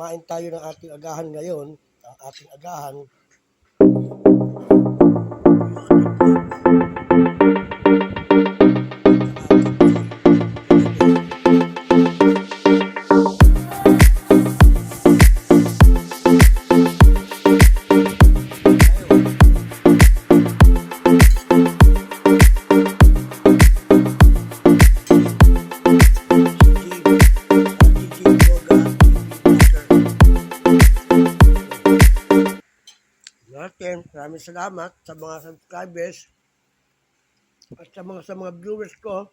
kumain tayo ng ating agahan ngayon. Ang ating agahan. Natin. Maraming salamat sa mga subscribers at sa mga sa mga viewers ko,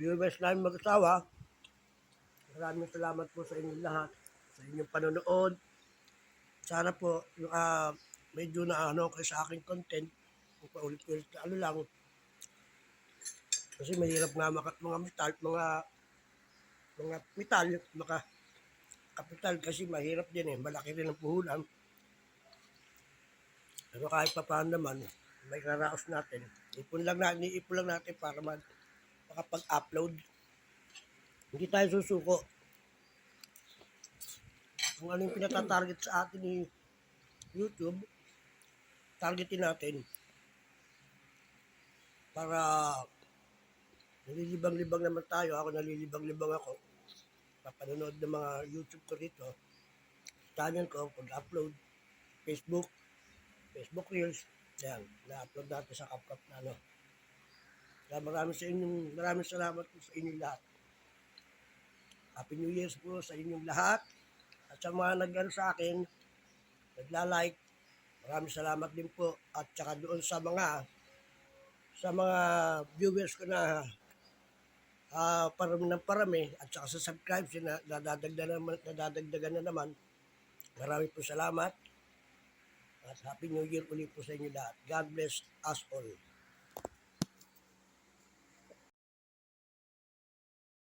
viewers namin mag-asawa. Maraming salamat po sa inyong lahat, sa inyong panonood. Sana po, yung, ah, medyo na ano kayo sa aking content, kung paulit-ulit na ano lang. Kasi mahirap nga maka, mga metal, mga mga metal, maka kapital kasi mahirap din eh, malaki rin ang puhulan. Pero kahit pa paano naman, may karaos natin. Ipon lang natin, ipon lang natin para mag, makapag-upload. Hindi tayo susuko. Kung ano yung pinatatarget sa atin ni YouTube, targetin natin. Para nalilibang-libang naman tayo. Ako nalilibang-libang ako. Papanonood ng mga YouTube ko rito. Channel ko, pag-upload. Facebook, Facebook Reels. Yan, na-upload natin sa CapCap na ano. Kaya maraming sa inyong, maraming salamat po sa inyong lahat. Happy New Year's po sa inyong lahat. At sa mga nag sa akin, nagla-like, maraming salamat din po. At saka doon sa mga sa mga viewers ko na ah parami ng parami at saka sa subscribe na nadadagdagan naman, nadadagdagan na naman. Marami po salamat. At Happy New Year ulit po sa inyo lahat. God bless us all.